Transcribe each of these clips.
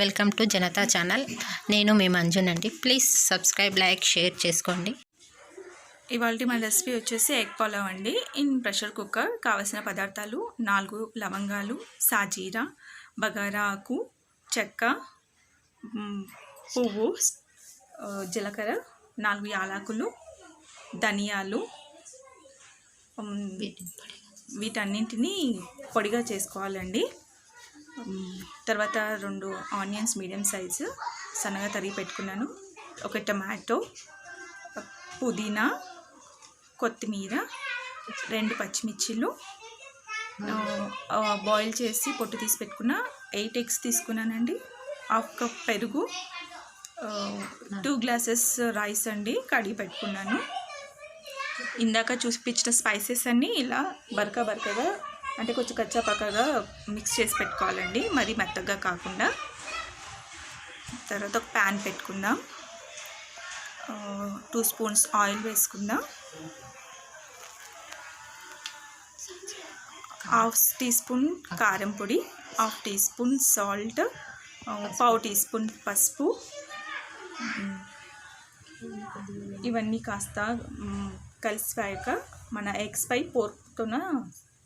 Welcome to Janata channel. నేను మీ మంజున్ అండి. Please subscribe like share చేసుకోండి. ఇవాళ మన రెసిపీ వచ్చేసి ఎగ్ పలావ్ అండి. ఇన్ ప్రెషర్ కుక్కర్ కావలసిన పదార్థాలు నాలుగు లవంగాలు సాజీరా బగారా ఆకు చెక్క పువ్వు జీలకర్ర నాలుగు యాలకులు ధనియాలు వీటన్నింటినీ పొడిగా చేసుకోవాలండి. తర్వాత రెండు ఆనియన్స్ మీడియం సైజు సన్నగా తరిగి పెట్టుకున్నాను. ఒక టమాటో పుదీనా కొత్తిమీర రెండు పచ్చిమిర్చిలు బాయిల్ చేసి పొట్టు తీసి పెట్టుకున్న ఎయిట్ ఎగ్స్ తీసుకున్నానండి. హాఫ్ కప్ పెరుగు టూ గ్లాసెస్ రైస్ అండి కడిగి పెట్టుకున్నాను. ఇందాక చూపించిన స్పైసెస్ అన్నీ ఇలా బరక బరకగా అంటే కొంచెం కచ్చా పక్కగా మిక్స్ చేసి పెట్టుకోవాలండి. మరి మెత్తగా కాకుండా. తర్వాత ఒక ప్యాన్ పెట్టుకుందాం. టూ స్పూన్స్ ఆయిల్ వేసుకుందాం. హాఫ్ టీ స్పూన్ కారం పొడి హాఫ్ టీ స్పూన్ సాల్ట్ పావు టీ స్పూన్ పసుపు. ఇవన్నీ కాస్త కలిసిపోయాక మన ఎగ్స్ పై పోర్క్తోన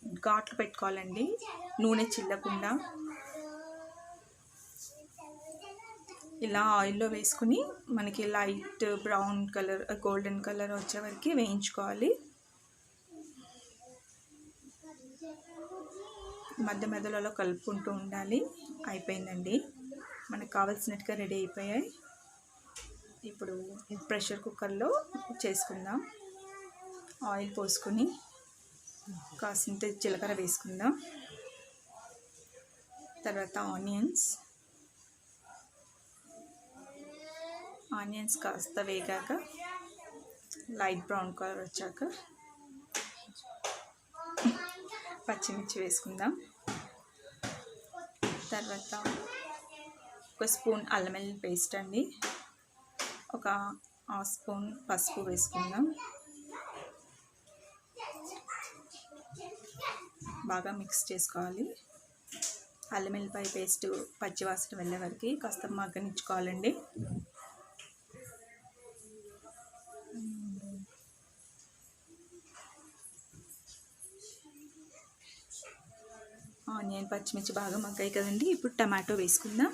ఘాట్లు పెట్టుకోవాలండి. నూనె చిల్లకుండా ఇలా ఆయిల్లో వేసుకుని మనకి light brown colour golden colour వచ్చే వరకు వేయించుకోవాలి. మధ్య మధ్యలో కలుపుకుంటూ ఉండాలి. అయిపోయిందండి. మనకు కావాల్సినట్టుగా రెడీ అయిపోయాయి. ఇప్పుడు ప్రెషర్ కుక్కర్లో చేసుకుందాం. ఆయిల్ పోసుకొని కాసింత జీలకర్ర వేసుకుందాం. తర్వాత ఆనియన్స్. ఆనియన్స్ కాస్త వేగాక లైట్ బ్రౌన్ కలర్ వచ్చాక పచ్చిమిర్చి వేసుకుందాం. తర్వాత ఒక స్పూన్ అల్లం వెల్లుల్లి పేస్ట్ అండి. ఒక హాఫ్ స్పూన్ పసుపు వేసుకుందాం. బాగా మిక్స్ చేసుకోవాలి. అల్లం వెల్లిపాయ పేస్ట్ పచ్చివాసన వెళ్ళే వరకు కాస్త మగ్గనిచ్చుకోవాలండి. ఆనియన్ పచ్చిమిర్చి బాగా మగ్గాయి కదండి. ఇప్పుడు టమాటో వేసుకుందాం.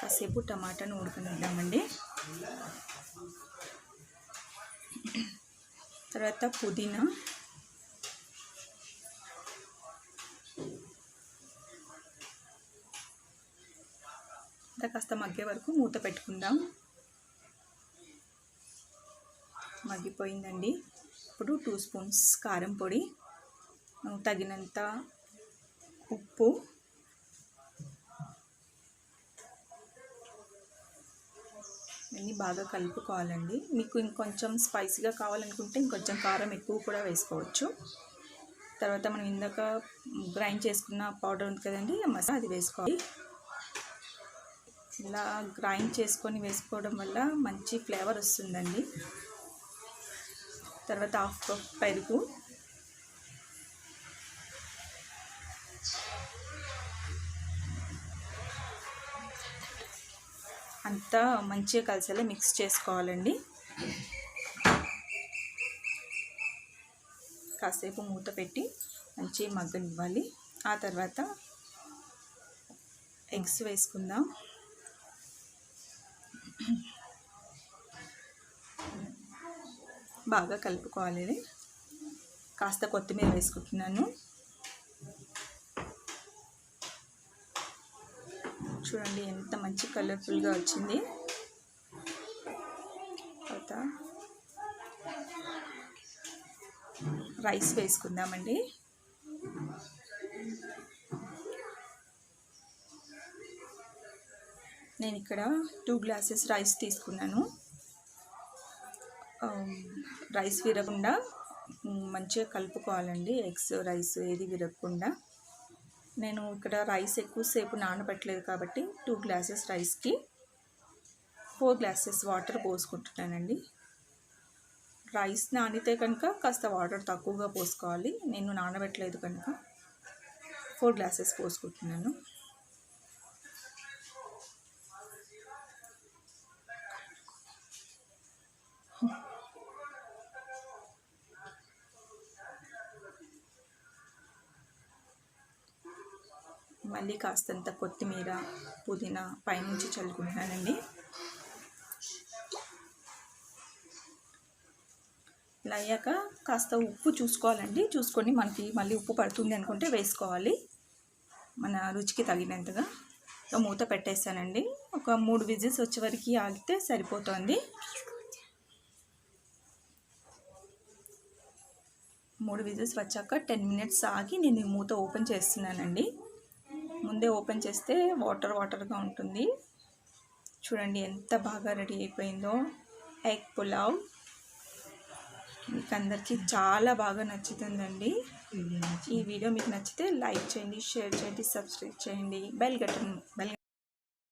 కాసేపు టమాటాను ఉడకనిద్దామండి. తర్వాత పుదీనా. ఇంకా కాస్త మగ్గే వరకు మూత పెట్టుకుందాం. మగ్గిపోయిందండి. ఇప్పుడు టూ స్పూన్స్ కారం పొడి తగినంత ఉప్పు. అన్నీ బాగా కలుపుకోవాలండి. మీకు ఇంకొంచెం స్పైసీగా కావాలనుకుంటే ఇంకొంచెం కారం ఎక్కువ కూడా వేసుకోవచ్చు. తర్వాత మనం ఇందాక గ్రైండ్ చేసుకున్న పౌడర్ ఉంది కదండి మసాలా అది వేసుకోవాలి. ఇలా గ్రైండ్ చేసుకొని వేసుకోవడం వల్ల మంచి ఫ్లేవర్ వస్తుందండి. తర్వాత హాఫ్ కప్ పెరుగు. అంతా మంచిగా కలిసేలా మిక్స్ చేసుకోవాలండి. కాసేపు మూత పెట్టి మంచి మగ్గనివ్వాలి. ఆ తర్వాత ఎగ్స్ వేసుకుందాం. బాగా కలుపుకోవాలి. కాస్త కొత్తిమీర వేసుకుంటున్నాను. చూడండి ఎంత మంచి కలర్ఫుల్గా వచ్చింది. తర్వాత రైస్ వేసుకుందామండి. నేను ఇక్కడ టూ గ్లాసెస్ రైస్ తీసుకున్నాను. రైస్ విరగకుండా మంచిగా కలుపుకోవాలండి ఎగ్స్ రైస్ ఏది విరగకుండా. నేను ఇక్కడ రైస్ ఎక్కువసేపు నానబెట్టలేదు కాబట్టి టూ గ్లాసెస్ రైస్కి ఫోర్ గ్లాసెస్ వాటర్ పోసుకుంటున్నానండి. రైస్ నానితే కనుక కాస్త వాటర్ తక్కువగా పోసుకోవాలి. నేను నానబెట్టలేదు కనుక ఫోర్ గ్లాసెస్ పోసుకుంటున్నాను. మళ్ళీ కాస్తంత కొత్తిమీర పుదీనా పైనుంచి చల్లుకుంటున్నానండి. ఇలా అయ్యాక కాస్త ఉప్పు చూసుకోవాలండి. చూసుకొని మనకి మళ్ళీ ఉప్పు పడుతుంది అనుకుంటే వేసుకోవాలి. మన రుచికి తగినంతగా. మూత పెట్టేస్తానండి ఒక మూడు విజిల్స్ వచ్చే వరకు ఆగితే సరిపోతుంది. మూడు విజిల్స్ వచ్చాక టెన్ మినిట్స్ ఆగి నేను మూత ఓపెన్ చేస్తున్నానండి. ముందే ఓపెన్ చేస్తే వాటర్ వాటర్గా ఉంటుంది. చూడండి ఎంత బాగా రెడీ అయిపోయిందో. ఎగ్ పులావ్. మీకు అందరికీ చాలా బాగా నచ్చుతుందండి. ఈ వీడియో మీకు నచ్చితే లైక్ చేయండి షేర్ చేయండి సబ్స్క్రైబ్ చేయండి. Bell గట్టన్ bell